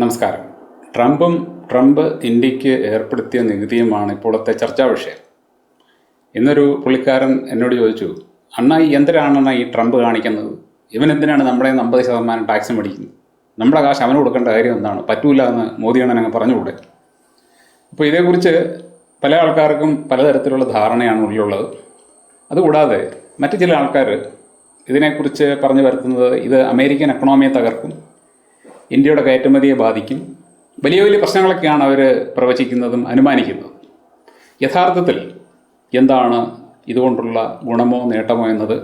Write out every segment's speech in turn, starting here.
നമസ്കാരം. ട്രംപും ട്രംപ് ഇന്ത്യയ്ക്ക് ഏർപ്പെടുത്തിയ നികുതിയുമാണ് ഇപ്പോഴത്തെ ചർച്ചാ വിഷയം. ഇന്നൊരു പുള്ളിക്കാരൻ എന്നോട് ചോദിച്ചു അണ്ണാ ഈ എന്തിനാണ് ഈ ട്രംപ് കാണിക്കുന്നത്? ഇവൻ എന്തിനാണ് നമ്മുടെ അമ്പത് ശതമാനം ടാക്സ് മേടിക്കുന്നത്? നമ്മുടെ കാശ് അവന് കൊടുക്കേണ്ട കാര്യം എന്താണ്? പറ്റൂല എന്ന് മോദിയാണ് അങ്ങ് പറഞ്ഞുകൂടെ അപ്പോൾ ഇതേക്കുറിച്ച് പല ആൾക്കാർക്കും പലതരത്തിലുള്ള ധാരണയാണ് ഉള്ളിലുള്ളത്. അതുകൂടാതെ മറ്റു ചില ആൾക്കാർ ഇതിനെക്കുറിച്ച് പറഞ്ഞു വരുത്തുന്നത് ഇത് അമേരിക്കൻ എക്കണോമിയെ തകർക്കും. ഇന്ത്യയുടെ കയറ്റുമതിയെ ബാധിക്കും. വലിയ വലിയ പ്രശ്നങ്ങളൊക്കെയാണ് അവർ പ്രവചിക്കുന്നതും അനുമാനിക്കുന്നതും. യഥാർത്ഥത്തിൽ എന്താണ് ഇതുകൊണ്ടുള്ള ഗുണമോ നേട്ടമോ എന്നത്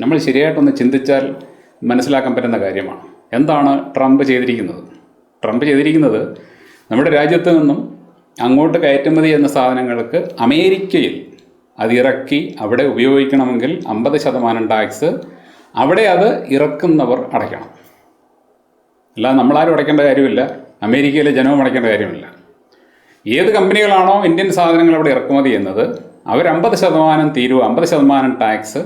നമ്മൾ ശരിയായിട്ടൊന്ന് ചിന്തിച്ചാൽ മനസ്സിലാക്കാൻ പറ്റുന്ന കാര്യമാണ്. എന്താണ് ട്രംപ് ചെയ്തിരിക്കുന്നത്? ട്രംപ് ചെയ്തിരിക്കുന്നത് നമ്മുടെ രാജ്യത്ത് നിന്നും അങ്ങോട്ട് കയറ്റുമതി എന്ന സാധനങ്ങൾക്ക് അമേരിക്കയിൽ അതിറക്കി അവിടെ ഉപയോഗിക്കണമെങ്കിൽ അമ്പത് ശതമാനം ടാക്സ് അവിടെ അത് ഇറക്കുന്നവർ അടയ്ക്കണം. അല്ലാതെ നമ്മളാരും അടയ്ക്കേണ്ട കാര്യമില്ല. അമേരിക്കയിലെ ജനവും അടയ്ക്കേണ്ട കാര്യമില്ല. ഏത് കമ്പനികളാണോ ഇന്ത്യൻ സാധനങ്ങൾ അവിടെ ഇറക്കുമതി ചെയ്യുന്നത് അവർ അമ്പത് ശതമാനം തീരുവ അമ്പത് ശതമാനം ടാക്സ്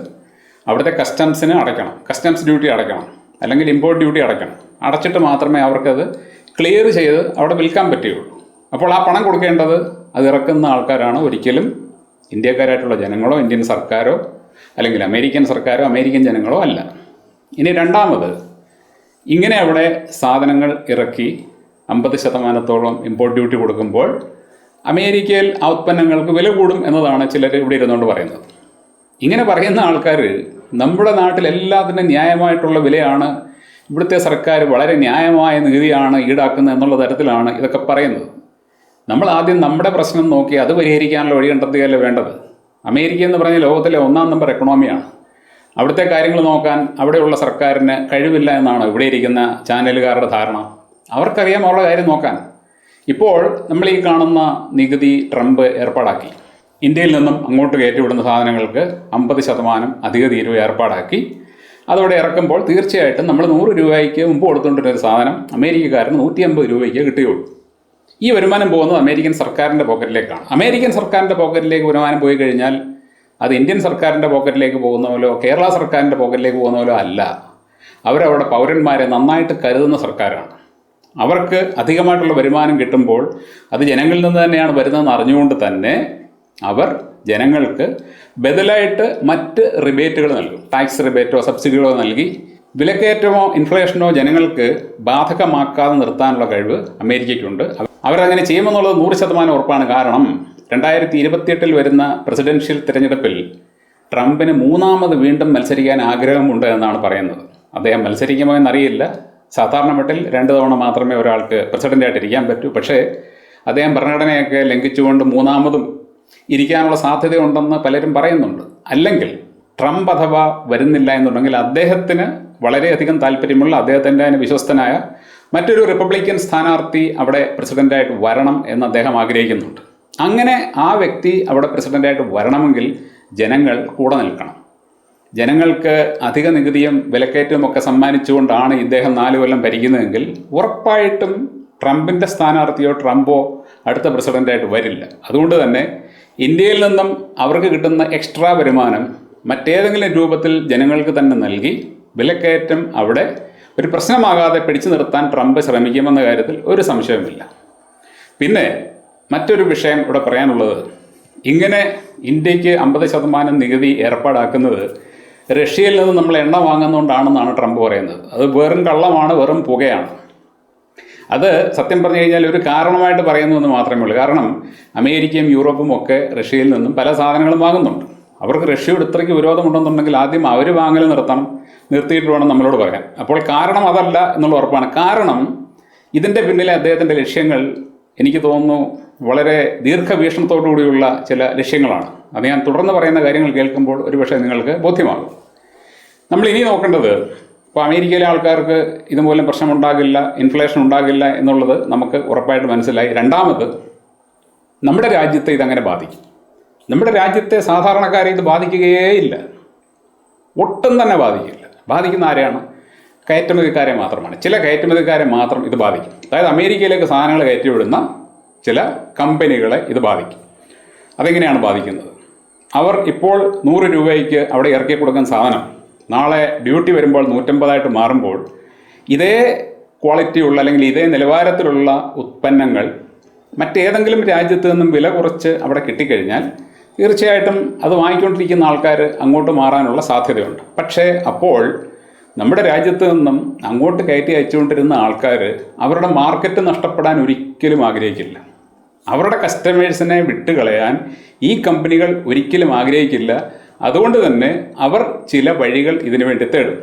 അവിടുത്തെ കസ്റ്റംസിന് അടയ്ക്കണം. കസ്റ്റംസ് ഡ്യൂട്ടി അടയ്ക്കണം. അല്ലെങ്കിൽ ഇമ്പോർട്ട് ഡ്യൂട്ടി അടയ്ക്കണം. അടച്ചിട്ട് മാത്രമേ അവർക്കത് ക്ലിയർ ചെയ്ത് അവിടെ വിൽക്കാൻ പറ്റുകയുള്ളൂ. അപ്പോൾ ആ പണം കൊടുക്കേണ്ടത് അത് ഇറക്കുന്ന ആൾക്കാരാണ് ഒരിക്കലും ഇന്ത്യക്കാരായിട്ടുള്ള ജനങ്ങളോ ഇന്ത്യൻ സർക്കാരോ അല്ലെങ്കിൽ അമേരിക്കൻ സർക്കാരോ അമേരിക്കൻ ജനങ്ങളോ അല്ല. ഇനി രണ്ടാമത് ഇങ്ങനെ അവിടെ സാധനങ്ങൾ ഇറക്കി അമ്പത് ശതമാനത്തോളം ഇമ്പോർട്ട് ഡ്യൂട്ടി കൊടുക്കുമ്പോൾ അമേരിക്കയിൽ ആ ഉത്പന്നങ്ങൾക്ക് വില കൂടും എന്നതാണ് ചിലർ ഇവിടെ ഇരുന്നുകൊണ്ട് പറയുന്നത്. ഇങ്ങനെ പറയുന്ന ആൾക്കാർ നമ്മുടെ നാട്ടിൽ എല്ലാത്തിനും ന്യായമായിട്ടുള്ള വിലയാണ് ഇവിടുത്തെ സർക്കാർ വളരെ ന്യായമായ നികുതിയാണ് ഈടാക്കുന്നത് എന്നുള്ള തരത്തിലാണ് ഇതൊക്കെ പറയുന്നത്. നമ്മൾ ആദ്യം നമ്മുടെ പ്രശ്നം നോക്കി അത് പരിഹരിക്കാനുള്ള വഴി കണ്ടെത്തുകയല്ലേ വേണ്ടത്? അമേരിക്ക എന്ന് പറഞ്ഞ ലോകത്തിലെ ഒന്നാം നമ്പർ എക്കണോമിയാണ് അവിടുത്തെ കാര്യങ്ങൾ നോക്കാൻ അവിടെയുള്ള സർക്കാരിന് കഴിവില്ല എന്നാണ് ഇവിടെ ഇരിക്കുന്ന ചാനലുകാരുടെ ധാരണ. അവർക്കറിയാം അവരുടെ കാര്യം നോക്കാൻ. ഇപ്പോൾ നമ്മൾ ഈ കാണുന്ന നികുതി ട്രംപ് ഏർപ്പാടാക്കി. ഇന്ത്യയിൽ നിന്നും അങ്ങോട്ട് കയറ്റിവിടുന്ന സാധനങ്ങൾക്ക് അമ്പത് ശതമാനം അധിക തീരുവ ഏർപ്പാടാക്കി. അതോടെ ഇറക്കുമ്പോൾ തീർച്ചയായിട്ടും നമ്മൾ നൂറ് രൂപയ്ക്ക് മുമ്പ് കൊടുത്തുകൊണ്ടിരുന്ന ഒരു സാധനം അമേരിക്കക്കാരന് നൂറ്റി അമ്പത് രൂപയ്ക്ക് കിട്ടുകയുള്ളൂ. ഈ വരുമാനം പോകുന്നത് അമേരിക്കൻ സർക്കാരിന്റെ പോക്കറ്റിലേക്കാണ്. അമേരിക്കൻ സർക്കാരിന്റെ പോക്കറ്റിലേക്ക് വരുമാനം പോയി കഴിഞ്ഞാൽ അത് ഇന്ത്യൻ സർക്കാരിന്റെ പോക്കറ്റിലേക്ക് പോകുന്ന പോലോ കേരള സർക്കാരിന്റെ പോക്കറ്റിലേക്ക് പോകുന്ന പോലോ അല്ല. അവരവിടെ പൗരന്മാരെ നന്നായിട്ട് കരുതുന്ന സർക്കാരാണ്. അവർക്ക് അധികമായിട്ടുള്ള വരുമാനം കിട്ടുമ്പോൾ അത് ജനങ്ങളിൽ നിന്ന് തന്നെയാണ് വരുന്നതെന്ന് അറിഞ്ഞുകൊണ്ട് തന്നെ അവർ ജനങ്ങൾക്ക് ബദലായിട്ട് മറ്റ് റിബേറ്റുകൾ നൽകും. ടാക്സ് റിബേറ്റോ സബ്സിഡികളോ നൽകി വിലക്കയറ്റമോ ഇൻഫ്ലേഷനോ ജനങ്ങൾക്ക് ബാധകമാക്കാതെ നിർത്താനുള്ള കഴിവ് അമേരിക്കയ്ക്കുണ്ട്. അവരങ്ങനെ ചെയ്യുമെന്നുള്ളത് നൂറ് ശതമാനം ഉറപ്പാണ്. കാരണം രണ്ടായിരത്തി ഇരുപത്തിയെട്ടിൽ വരുന്ന പ്രസിഡൻഷ്യൽ തിരഞ്ഞെടുപ്പിൽ ട്രംപിന് മൂന്നാമത് വീണ്ടും മത്സരിക്കാൻ ആഗ്രഹമുണ്ട് എന്നാണ് പറയുന്നത്. അദ്ദേഹം മത്സരിക്കുമോ എന്നറിയില്ല. സാധാരണ മട്ടിൽ രണ്ട് തവണ മാത്രമേ ഒരാൾക്ക് പ്രസിഡന്റായിട്ട് ഇരിക്കാൻ പറ്റൂ. പക്ഷേ അദ്ദേഹം ഭരണഘടനയൊക്കെ ലംഘിച്ചുകൊണ്ട് മൂന്നാമതും ഇരിക്കാനുള്ള സാധ്യതയുണ്ടെന്ന് പലരും പറയുന്നുണ്ട്. അല്ലെങ്കിൽ ട്രംപ് അഥവാ വരുന്നില്ല എന്നുണ്ടെങ്കിൽ അദ്ദേഹത്തിന് വളരെയധികം താല്പര്യമുള്ള അദ്ദേഹത്തിന്റെ വിശ്വസ്തനായ മറ്റൊരു റിപ്പബ്ലിക്കൻ സ്ഥാനാർത്ഥി അവിടെ പ്രസിഡന്റായിട്ട് വരണം എന്ന് അദ്ദേഹം ആഗ്രഹിക്കുന്നുണ്ട്. അങ്ങനെ ആ വ്യക്തി അവിടെ പ്രസിഡന്റായിട്ട് വരണമെങ്കിൽ ജനങ്ങൾ കൂടെ നിൽക്കണം. ജനങ്ങൾക്ക് അധിക നികുതിയും വിലക്കയറ്റവും ഒക്കെ സമ്മാനിച്ചുകൊണ്ടാണ് ഇദ്ദേഹം നാല് കൊല്ലം ഭരിക്കുന്നതെങ്കിൽ ഉറപ്പായിട്ടും ട്രംപിന്റെ സ്ഥാനാർത്ഥിയോ ട്രംപോ അടുത്ത പ്രസിഡന്റായിട്ട് വരില്ല. അതുകൊണ്ട് തന്നെ ഇന്ത്യയിൽ നിന്നും അവർക്ക് കിട്ടുന്ന എക്സ്ട്രാ വരുമാനം മറ്റേതെങ്കിലും രൂപത്തിൽ ജനങ്ങൾക്ക് തന്നെ നൽകി വിലക്കയറ്റം അവിടെ ഒരു പ്രശ്നമാകാതെ പിടിച്ചു നിർത്താൻ ട്രംപ് ശ്രമിക്കുമെന്ന കാര്യത്തിൽ ഒരു സംശയവുമില്ല. പിന്നെ മറ്റൊരു വിഷയം ഇവിടെ പറയാനുള്ളത്. ഇങ്ങനെ ഇന്ത്യയ്ക്ക് അമ്പത് ശതമാനം നികുതി ഏർപ്പാടാക്കുന്നത് റഷ്യയിൽ നിന്ന് നമ്മൾ എണ്ണ വാങ്ങുന്നതുകൊണ്ടാണെന്നാണ് ട്രംപ് പറയുന്നത്. അത് വെറും കള്ളമാണ് വെറും പുകയാണ്. അത് സത്യം പറഞ്ഞു കഴിഞ്ഞാൽ ഒരു കാരണമായിട്ട് പറയുന്നു എന്ന് മാത്രമേ ഉള്ളൂ. കാരണം അമേരിക്കയും യൂറോപ്പും ഒക്കെ റഷ്യയിൽ നിന്നും പല സാധനങ്ങളും വാങ്ങുന്നുണ്ട്. അവർക്ക് റഷ്യയോട് ഇത്രയ്ക്ക് വിരോധമുണ്ടെന്നുണ്ടെങ്കിൽ ആദ്യം അവർ വാങ്ങൽ നിർത്തണം നിർത്തിയിട്ട് വേണം നമ്മളോട് പറയാൻ. അപ്പോൾ കാരണം അതല്ല എന്നുള്ള ഉറപ്പാണ്. കാരണം ഇതിന്റെ പിന്നിലെ അദ്ദേഹത്തിന്റെ ലക്ഷ്യങ്ങൾ എനിക്ക് തോന്നുന്നു വളരെ ദീർഘവീക്ഷണത്തോടു കൂടിയുള്ള ചില ലക്ഷ്യങ്ങളാണ്. അത് ഞാൻ തുടർന്ന് പറയുന്ന കാര്യങ്ങൾ കേൾക്കുമ്പോൾ ഒരുപക്ഷെ നിങ്ങൾക്ക് ബോധ്യമാകും. നമ്മൾ ഇനി നോക്കേണ്ടത് ഇപ്പോൾ അമേരിക്കയിലെ ആൾക്കാർക്ക് ഇതുമൂലം പ്രശ്നമുണ്ടാകില്ല ഇൻഫ്ലേഷൻ ഉണ്ടാകില്ല എന്നുള്ളത് നമുക്ക് ഉറപ്പായിട്ട് മനസ്സിലായി. രണ്ടാമത് നമ്മുടെ രാജ്യത്തെ ഇതങ്ങനെ ബാധിക്കും. നമ്മുടെ രാജ്യത്തെ സാധാരണക്കാരെ ഇത് ബാധിക്കുകയേയില്ല. ഒട്ടും തന്നെ ബാധിക്കില്ല. ബാധിക്കുന്ന ആരെയാണ്? കയറ്റുമതിക്കാരെ മാത്രമാണ്. ചില കയറ്റുമതിക്കാരെ മാത്രം ഇത് ബാധിക്കും. അതായത് അമേരിക്കയിലേക്ക് സാധനങ്ങൾ കയറ്റി കയറ്റിവിടുന്ന ചില കമ്പനികളെ ഇത് ബാധിക്കും. അതെങ്ങനെയാണ് ബാധിക്കുന്നത്? അവർ ഇപ്പോൾ നൂറ് രൂപയ്ക്ക് അവിടെ ഇറക്കി കൊടുക്കുന്ന സാധനം നാളെ ഡ്യൂട്ടി വരുമ്പോൾ നൂറ്റമ്പതായിട്ട് മാറുമ്പോൾ ഇതേ ക്വാളിറ്റിയുള്ള അല്ലെങ്കിൽ ഇതേ നിലവാരത്തിലുള്ള ഉത്പന്നങ്ങൾ മറ്റേതെങ്കിലും രാജ്യത്ത് നിന്നും വില കുറച്ച് അവിടെ കിട്ടിക്കഴിഞ്ഞാൽ തീർച്ചയായിട്ടും അത് വാങ്ങിക്കൊണ്ടിരിക്കുന്ന ആൾക്കാർ അങ്ങോട്ട് മാറാനുള്ള സാധ്യതയുണ്ട്. പക്ഷേ അപ്പോൾ നമ്മുടെ രാജ്യത്ത് നിന്നും അങ്ങോട്ട് കയറ്റി അയച്ചുകൊണ്ടിരുന്ന ആൾക്കാർ അവരുടെ മാർക്കറ്റ് നഷ്ടപ്പെടാൻ ഒരിക്കലും ആഗ്രഹിക്കില്ല. അവരുടെ കസ്റ്റമേഴ്സിനെ വിട്ടുകളയാൻ ഈ കമ്പനികൾ ഒരിക്കലും ആഗ്രഹിക്കില്ല. അതുകൊണ്ട് തന്നെ അവർ ചില വഴികൾ ഇതിനു വേണ്ടി തേടും.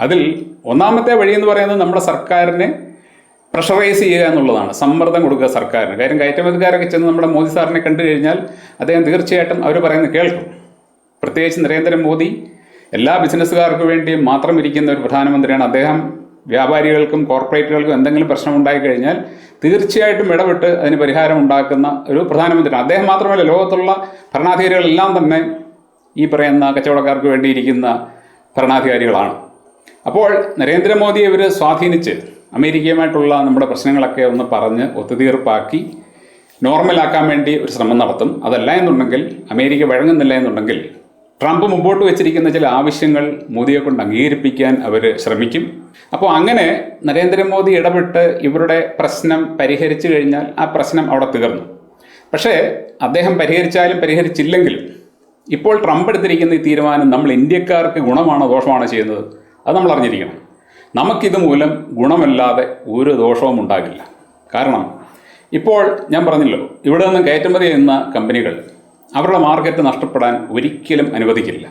അതിൽ ഒന്നാമത്തെ വഴി എന്ന് പറയുന്നത് നമ്മുടെ സർക്കാരിനെ പ്രഷറൈസ് ചെയ്യുക എന്നുള്ളതാണ്. സമ്മർദ്ദം കൊടുക്കുക സർക്കാരിന്. കാര്യം കയറ്റുമതിക്കാരൊക്കെ ചെന്ന് നമ്മുടെ മോദി സാറിനെ കണ്ടു കഴിഞ്ഞാൽ അദ്ദേഹം തീർച്ചയായിട്ടും അവർ പറയുന്നത് കേൾക്കും. പ്രത്യേകിച്ച് നരേന്ദ്രമോദി എല്ലാ ബിസിനസ്സുകാർക്ക് വേണ്ടിയും മാത്രം ഇരിക്കുന്ന ഒരു പ്രധാനമന്ത്രിയാണ്. അദ്ദേഹം വ്യാപാരികൾക്കും കോർപ്പറേറ്റുകൾക്കും എന്തെങ്കിലും പ്രശ്നം ഉണ്ടായി കഴിഞ്ഞാൽ തീർച്ചയായിട്ടും ഇടപെട്ട് അതിന് പരിഹാരം ഉണ്ടാക്കുന്ന ഒരു പ്രധാനമന്ത്രിയാണ്. അദ്ദേഹം മാത്രമല്ല ലോകത്തുള്ള ഭരണാധികാരികളെല്ലാം തന്നെ ഈ പറയുന്ന കച്ചവടക്കാർക്ക് വേണ്ടിയിരിക്കുന്ന ഭരണാധികാരികളാണ്. അപ്പോൾ നരേന്ദ്രമോദിയെ ഇവർ സ്വാധീനിച്ച് അമേരിക്കയുമായിട്ടുള്ള നമ്മുടെ പ്രശ്നങ്ങളൊക്കെ ഒന്ന് പറഞ്ഞ് ഒത്തുതീർപ്പാക്കി നോർമലാക്കാൻ വേണ്ടി ഒരു ശ്രമം നടത്തും. അതല്ല എന്നുണ്ടെങ്കിൽ അമേരിക്ക വഴങ്ങുന്നില്ല എന്നുണ്ടെങ്കിൽ ട്രംപ് മുമ്പോട്ട് വെച്ചിരിക്കുന്ന ചില ആവശ്യങ്ങൾ മോദിയെ കൊണ്ട് അംഗീകരിപ്പിക്കാൻ അവർ ശ്രമിക്കും. അപ്പോൾ അങ്ങനെ നരേന്ദ്രമോദി ഇടപെട്ട് ഇവരുടെ പ്രശ്നം പരിഹരിച്ചു കഴിഞ്ഞാൽ ആ പ്രശ്നം അവിടെ തീർന്നു. പക്ഷേ അദ്ദേഹം പരിഹരിച്ചാലും പരിഹരിച്ചില്ലെങ്കിലും ഇപ്പോൾ ട്രംപ് എടുത്തിരിക്കുന്ന ഈ തീരുമാനം നമ്മൾ ഇന്ത്യക്കാർക്ക് ഗുണമാണോ ദോഷമാണോ ചെയ്യുന്നത്? അത് നമ്മൾ അറിഞ്ഞിരിക്കണം. നമുക്കിത് മൂലം ഗുണമല്ലാതെ ഒരു ദോഷവും ഉണ്ടാകില്ല. കാരണം ഇപ്പോൾ ഞാൻ പറഞ്ഞല്ലോ ഇവിടെ നിന്നും കയറ്റുമതി ചെയ്യുന്ന കമ്പനികൾ അവരുടെ മാർക്കറ്റ് നഷ്ടപ്പെടാൻ ഒരിക്കലും അനുവദിക്കില്ല.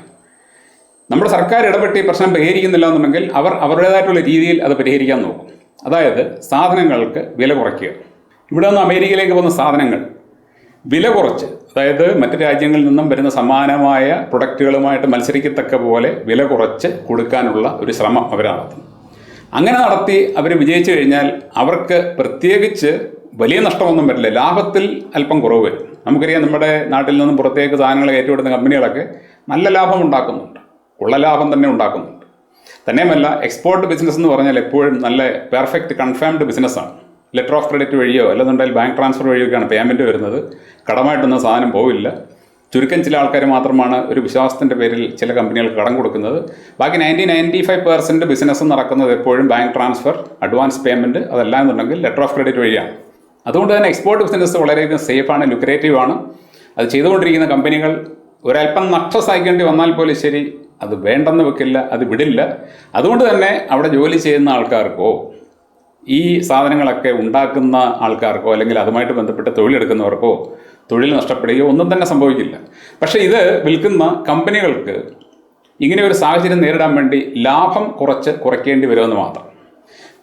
നമ്മുടെ സർക്കാർ ഇടപെട്ട് ഈ പ്രശ്നം പരിഹരിക്കുന്നില്ല എന്നുണ്ടെങ്കിൽ അവർ അവരുടേതായിട്ടുള്ള രീതിയിൽ അത് പരിഹരിക്കാൻ നോക്കും. അതായത് സാധനങ്ങൾക്ക് വില കുറയ്ക്കുക. ഇവിടെ നിന്ന് അമേരിക്കയിലേക്ക് പോകുന്ന സാധനങ്ങൾ വില കുറച്ച് അതായത് മറ്റ് രാജ്യങ്ങളിൽ നിന്നും വരുന്ന സമാനമായ പ്രൊഡക്റ്റുകളുമായിട്ട് മത്സരിക്കത്തക്ക പോലെ വില കുറച്ച് കൊടുക്കാനുള്ള ഒരു ശ്രമം അവർ നടത്തും അങ്ങനെ നടത്തി അവർ വിജയിച്ചു കഴിഞ്ഞാൽ അവർക്ക് പ്രത്യേകിച്ച് വലിയ നഷ്ടമൊന്നും വരില്ല. ലാഭത്തിൽ അല്പം കുറവ് വരും. നമുക്കറിയാം നമ്മുടെ നാട്ടിൽ നിന്നും പുറത്തേക്ക് സാധനങ്ങൾ കയറ്റിവിടുന്ന കമ്പനികളൊക്കെ നല്ല ലാഭം ഉണ്ടാക്കുന്നുണ്ട്. ഉള്ള ലാഭം തന്നെ ഉണ്ടാക്കുന്നുണ്ട്. തന്നെയുമല്ല എക്സ്പോർട്ട് ബിസിനസ് എന്ന് പറഞ്ഞാൽ എപ്പോഴും നല്ല പെർഫെക്റ്റ് കൺഫേംഡ് ബിസിനസ്സാണ് ലെറ്റർ ഓഫ് ക്രെഡിറ്റ് വഴിയോ അല്ലെന്നുണ്ടെങ്കിൽ ബാങ്ക് ട്രാൻസ്ഫർ വഴിയൊക്കെയാണ് പേയ്മെന്റ് വരുന്നത്. കടമായിട്ടൊന്നും സാധനം പോവില്ല. ചുരുക്കം ചില ആൾക്കാർ മാത്രമാണ് ഒരു വിശ്വാസത്തിന്റെ പേരിൽ ചില കമ്പനികൾക്ക് കടം കൊടുക്കുന്നത്. ബാക്കി ninety ninety five percent business നടക്കുന്നത് എപ്പോഴും ബാങ്ക് ട്രാൻസ്ഫർ അഡ്വാൻസ് പേയ്മെന്റ് അതെല്ലാം എന്നുണ്ടെങ്കിൽ ലെറ്റർ ഓഫ് ക്രെഡിറ്റ് വഴിയാണ്. അതുകൊണ്ട് തന്നെ എക്സ്പോർട്ട് ബിസിനസ് വളരെയധികം സേഫാണ് ലുക്രേറ്റീവ് ആണ്. അത് ചെയ്തുകൊണ്ടിരിക്കുന്ന കമ്പനികൾ ഒരല്പം നഷ്ടം സഹിക്കേണ്ടി വന്നാൽ പോലും ശരി അത് വേണ്ടെന്ന് വെക്കില്ല അത് വിടില്ല. അതുകൊണ്ട് തന്നെ അവിടെ ജോലി ചെയ്യുന്ന ആൾക്കാർക്കോ ഈ സാധനങ്ങളൊക്കെ ഉണ്ടാക്കുന്ന ആൾക്കാർക്കോ അല്ലെങ്കിൽ അതുമായിട്ട് ബന്ധപ്പെട്ട് തൊഴിലെടുക്കുന്നവർക്കോ തൊഴിൽ നഷ്ടപ്പെടുകയോ ഒന്നും തന്നെ സംഭവിക്കില്ല. പക്ഷേ ഇത് വിൽക്കുന്ന കമ്പനികൾക്ക് ഇങ്ങനെ ഒരു സാഹചര്യം നേരിടാൻ വേണ്ടി ലാഭം കുറച്ച് കുറയ്ക്കേണ്ടി വരുമെന്ന് മാത്രം.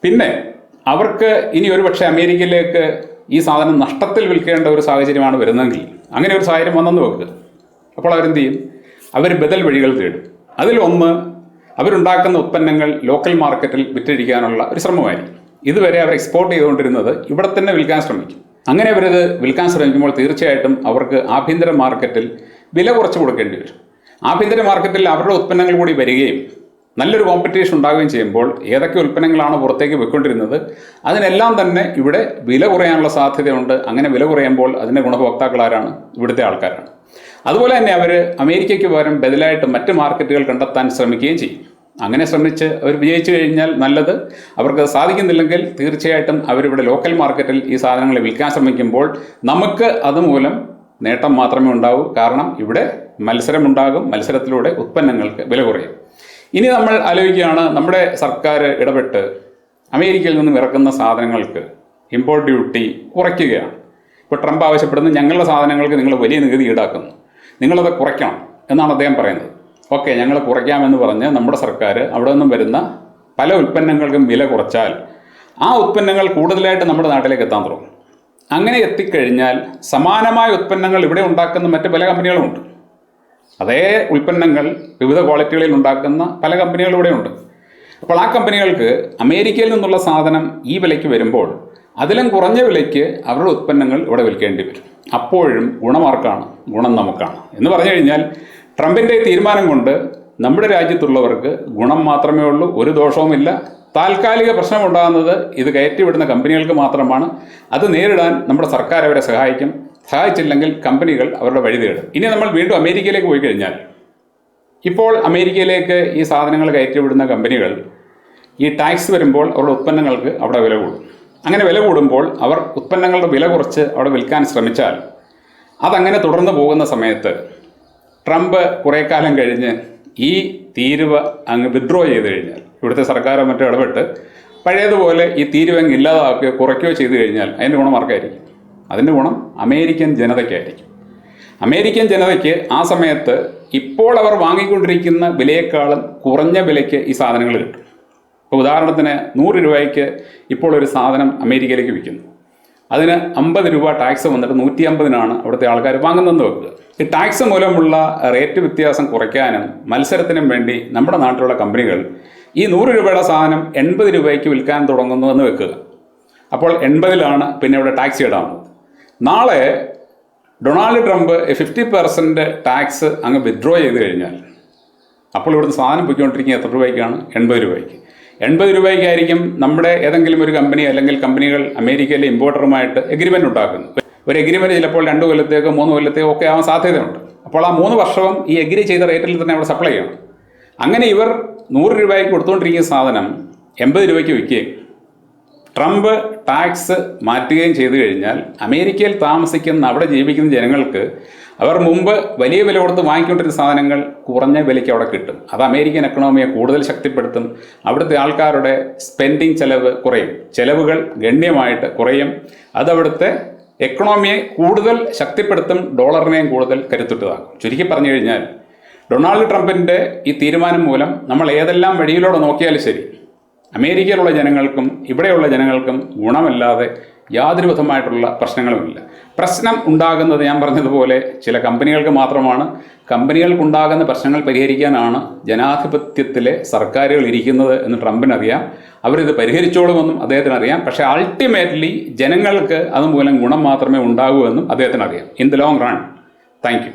പിന്നെ അവർക്ക് ഇനി ഒരുപക്ഷെ അമേരിക്കയിലേക്ക് ഈ സാധനം നഷ്ടത്തിൽ വിൽക്കേണ്ട ഒരു സാഹചര്യമാണ് വരുന്നതെങ്കിൽ അങ്ങനെ ഒരു സാഹചര്യം വന്നെന്ന് വെക്കുക അപ്പോൾ അവരെന്ത് ചെയ്യും? അവർ ബദൽ വഴികൾ തേടും. അതിലൊന്ന് അവരുണ്ടാക്കുന്ന ഉത്പന്നങ്ങൾ ലോക്കൽ മാർക്കറ്റിൽ വിറ്റഴിക്കാനുള്ള ഒരു ശ്രമമായിരിക്കും. ഇതുവരെ അവർ എക്സ്പോർട്ട് ചെയ്തുകൊണ്ടിരുന്നത് ഇവിടെ തന്നെ വിൽക്കാൻ ശ്രമിക്കും. അങ്ങനെ അവരത് വിൽക്കാൻ ശ്രമിക്കുമ്പോൾ തീർച്ചയായിട്ടും അവർക്ക് ആഭ്യന്തര മാർക്കറ്റിൽ വില കുറച്ച് കൊടുക്കേണ്ടി വരും. ആഭ്യന്തര മാർക്കറ്റിൽ അവരുടെ ഉൽപ്പന്നങ്ങൾ കൂടി വരികയും നല്ലൊരു കോമ്പറ്റീഷൻ ഉണ്ടാവുകയും ചെയ്യുമ്പോൾ ഏതൊക്കെ ഉൽപ്പന്നങ്ങളാണ് പുറത്തേക്ക് പോയിക്കൊണ്ടിരുന്നത് അതിനെല്ലാം തന്നെ ഇവിടെ വില കുറയാനുള്ള സാധ്യതയുണ്ട്. അങ്ങനെ വില കുറയുമ്പോൾ അതിന്റെ ഗുണഭോക്താക്കൾ ആരാണ്? ഇവിടുത്തെ ആൾക്കാരാണ്. അതുപോലെ തന്നെ അവർ അമേരിക്കയ്ക്ക് പകരം ബദലായിട്ട് മറ്റ് മാർക്കറ്റുകൾ കണ്ടെത്താൻ ശ്രമിക്കുകയും ചെയ്യും. അങ്ങനെ ശ്രമിച്ച് അവർ വിജയിച്ചു കഴിഞ്ഞാൽ നല്ലത്. അവർക്ക് സാധിക്കുന്നില്ലെങ്കിൽ തീർച്ചയായിട്ടും അവരിവിടെ ലോക്കൽ മാർക്കറ്റിൽ ഈ സാധനങ്ങൾ വിൽക്കാൻ ശ്രമിക്കുമ്പോൾ നമുക്ക് അതുമൂലം നേട്ടം മാത്രമേ ഉണ്ടാവൂ. കാരണം ഇവിടെ മത്സരമുണ്ടാകും. മത്സരത്തിലൂടെ ഉത്പന്നങ്ങൾക്ക് വില കുറയും. ഇനി നമ്മൾ ആലോചിക്കുകയാണ് നമ്മുടെ സർക്കാർ ഇടപെട്ട് അമേരിക്കയിൽ നിന്നും ഇറക്കുന്ന സാധനങ്ങൾക്ക് ഇമ്പോർട്ട് ഡ്യൂട്ടി കുറയ്ക്കുകയാണ്. ഇപ്പോൾ ട്രംപ് ആവശ്യപ്പെടുന്നത് ഞങ്ങളുടെ സാധനങ്ങൾക്ക് നിങ്ങൾ വലിയ നികുതി ഈടാക്കുന്നു. നിങ്ങളത് കുറയ്ക്കണം എന്നാണ് അദ്ദേഹം പറയുന്നത്. ഓക്കെ ഞങ്ങൾ കുറയ്ക്കാമെന്ന് പറഞ്ഞ് നമ്മുടെ സർക്കാർ അവിടെ നിന്നും വരുന്ന പല ഉൽപ്പന്നങ്ങൾക്കും വില കുറച്ചാൽ ആ ഉൽപ്പന്നങ്ങൾ കൂടുതലായിട്ട് നമ്മുടെ നാട്ടിലേക്ക് എത്താൻ തുടങ്ങും. അങ്ങനെ എത്തിക്കഴിഞ്ഞാൽ സമാനമായ ഉൽപ്പന്നങ്ങൾ ഇവിടെ ഉണ്ടാക്കുന്ന മറ്റ് പല കമ്പനികളുമുണ്ട് അതേ ഉൽപ്പന്നങ്ങൾ വിവിധ ക്വാളിറ്റികളിൽ ഉണ്ടാക്കുന്ന പല കമ്പനികളും ഇവിടെ ഉണ്ട്. അപ്പോൾ ആ കമ്പനികൾക്ക് അമേരിക്കയിൽ നിന്നുള്ള സാധനം ഈ വിലയ്ക്ക് വരുമ്പോൾ അതിലും കുറഞ്ഞ വിലയ്ക്ക് അവരുടെ ഉൽപ്പന്നങ്ങൾ ഇവിടെ വിൽക്കേണ്ടി വരും. അപ്പോഴും ഗുണമാർക്കാണ് ഗുണം നമുക്കാണ് എന്ന് പറഞ്ഞു കഴിഞ്ഞാൽ ട്രംപിന്റെ തീരുമാനം കൊണ്ട് നമ്മുടെ രാജ്യത്തുള്ളവർക്ക് ഗുണം മാത്രമേ ഉള്ളൂ ഒരു ദോഷവുമില്ല. താൽക്കാലിക പ്രശ്നമുണ്ടാകുന്നത് ഇത് കയറ്റിവിടുന്ന കമ്പനികൾക്ക് മാത്രമാണ്. അത് നേരിടാൻ നമ്മുടെ സർക്കാർ അവരെ സഹായിക്കും. സഹായിച്ചില്ലെങ്കിൽ കമ്പനികൾ അവരുടെ വഴി തേടും. ഇനി നമ്മൾ വീണ്ടും അമേരിക്കയിലേക്ക് പോയി കഴിഞ്ഞാൽ ഇപ്പോൾ അമേരിക്കയിലേക്ക് ഈ സാധനങ്ങൾ കയറ്റിവിടുന്ന കമ്പനികൾ ഈ ടാക്സ് വരുമ്പോൾ അവരുടെ ഉത്പന്നങ്ങൾക്ക് അവിടെ വില കൂടും. അങ്ങനെ വില കൂടുമ്പോൾ അവർ ഉത്പന്നങ്ങളുടെ വില കുറച്ച് അവിടെ വിൽക്കാൻ ശ്രമിച്ചാൽ അതങ്ങനെ തുടർന്ന് പോകുന്ന സമയത്ത് ട്രംപ് കുറേ കാലം കഴിഞ്ഞ് ഈ തീരുവ അങ്ങ് വിഡ്രോ ചെയ്ത് കഴിഞ്ഞാൽ ഇവിടുത്തെ സർക്കാരോ മറ്റോ ഇടപെട്ട് പഴയതുപോലെ ഈ തീരുവ അങ്ങ് ഇല്ലാതാക്കുകയോ കുറയ്ക്കുകയോ ചെയ്തു കഴിഞ്ഞാൽ അതിന്റെ ഗുണം ആർക്കായിരിക്കും അതിന്റെ ഗുണം അമേരിക്കൻ ജനതയ്ക്കായിരിക്കും. അമേരിക്കൻ ജനതയ്ക്ക് ആ സമയത്ത് ഇപ്പോൾ അവർ വാങ്ങിക്കൊണ്ടിരിക്കുന്ന വിലയേക്കാളും കുറഞ്ഞ വിലയ്ക്ക് ഈ സാധനങ്ങൾ കിട്ടും. ഇപ്പോൾ ഉദാഹരണത്തിന് നൂറ് രൂപയ്ക്ക് ഇപ്പോൾ ഒരു സാധനം അമേരിക്കയിലേക്ക് വിൽക്കുന്നു. അതിന് അമ്പത് രൂപ ടാക്സ് വന്നിട്ട് നൂറ്റി അമ്പതിനാണ് അവിടുത്തെ ആൾക്കാർ വാങ്ങുന്നതെന്ന് വെക്കുക. ഈ ടാക്സ് മൂലമുള്ള റേറ്റ് വ്യത്യാസം കുറയ്ക്കാനും മത്സരത്തിനും വേണ്ടി നമ്മുടെ നാട്ടിലുള്ള കമ്പനികൾ ഈ നൂറ് രൂപയുടെ സാധനം എൺപത് രൂപയ്ക്ക് വിൽക്കാൻ തുടങ്ങുന്നു എന്ന് വെക്കുക. അപ്പോൾ എൺപതിലാണ് പിന്നെ ഇവിടെ ടാക്സ് ഇടാവുന്നത് നാളെ Donald Trump fifty percent tax അങ്ങ് വിഡ്രോ ചെയ്ത് കഴിഞ്ഞാൽ അപ്പോൾ ഇവിടുന്ന് സാധനം പൊയ്ക്കൊണ്ടിരിക്കുന്നത് എത്ര രൂപയ്ക്കാണ്? എൺപത് രൂപയ്ക്ക്. എൺപത് രൂപയ്ക്കായിരിക്കും നമ്മുടെ ഏതെങ്കിലും ഒരു കമ്പനി അല്ലെങ്കിൽ കമ്പനികൾ അമേരിക്കയിലെ ഇമ്പോർട്ടറുമായിട്ട് എഗ്രിമെന്റ് ഉണ്ടാക്കുന്നത് ഒരു എഗ്രിമെന്റ് ചിലപ്പോൾ രണ്ട് കൊല്ലത്തേക്കോ മൂന്ന് കൊല്ലത്തേക്കോ ഒക്കെ ആവാൻ സാധ്യതയുണ്ട്. അപ്പോൾ ആ മൂന്ന് വർഷവും ഈ എഗ്രി ചെയ്ത റേറ്റിൽ തന്നെ അവിടെ സപ്ലൈ ചെയ്യണം. അങ്ങനെ ഇവർ നൂറ് രൂപയ്ക്ക് കൊടുത്തുകൊണ്ടിരിക്കുന്ന സാധനം എൺപത് രൂപയ്ക്ക് വിൽക്കുകയും. ട്രംപ് ടാക്സ് മാറ്റുകയും ചെയ്തു കഴിഞ്ഞാൽ അമേരിക്കയിൽ താമസിക്കുന്ന അവിടെ ജീവിക്കുന്ന ജനങ്ങൾക്ക് അവർ മുമ്പ് വലിയ വില കൊടുത്ത് വാങ്ങിക്കൊണ്ടിരുന്ന സാധനങ്ങൾ കുറഞ്ഞ വിലയ്ക്ക് അവിടെ കിട്ടും. അത് അമേരിക്കൻ എക്കണോമിയെ കൂടുതൽ ശക്തിപ്പെടുത്തും. അവിടുത്തെ ആൾക്കാരുടെ സ്പെൻഡിങ് ചെലവ് കുറയും. ചെലവുകൾ ഗണ്യമായിട്ട് കുറയും. അതവിടുത്തെ എക്കണോമിയെ കൂടുതൽ ശക്തിപ്പെടുത്തും. ഡോളറിനെയും കൂടുതൽ കരുത്തുറ്റതാക്കും. ചുരുക്കി പറഞ്ഞു കഴിഞ്ഞാൽ ഡൊണാൾഡ് ട്രംപിന്റെ ഈ തീരുമാനം മൂലം നമ്മൾ ഏതെല്ലാം വഴിയിലൂടെ നോക്കിയാലും ശരി അമേരിക്കയിലുള്ള ജനങ്ങൾക്കും ഇവിടെയുള്ള ജനങ്ങൾക്കും ഗുണമല്ലാതെ യാതൊരു വിധമായിട്ടുള്ള പ്രശ്നങ്ങളുമില്ല. പ്രശ്നം ഉണ്ടാകുന്നത് ഞാൻ പറഞ്ഞതുപോലെ ചില കമ്പനികൾക്ക് മാത്രമാണ്. കമ്പനികൾക്കുണ്ടാകുന്ന പ്രശ്നങ്ങൾ പരിഹരിക്കാനാണ് ജനാധിപത്യത്തിലെ സർക്കാരുകൾ ഇരിക്കുന്നത് എന്ന് ട്രംപിനറിയാം. അവരിത് പരിഹരിച്ചോളുമെന്നും അദ്ദേഹത്തിന് അറിയാം പക്ഷേ അൾട്ടിമേറ്റ്ലി ജനങ്ങൾക്ക് അതുമൂലം ഗുണം മാത്രമേ ഉണ്ടാകൂ എന്നും അദ്ദേഹത്തിന് അറിയാം in the long run thank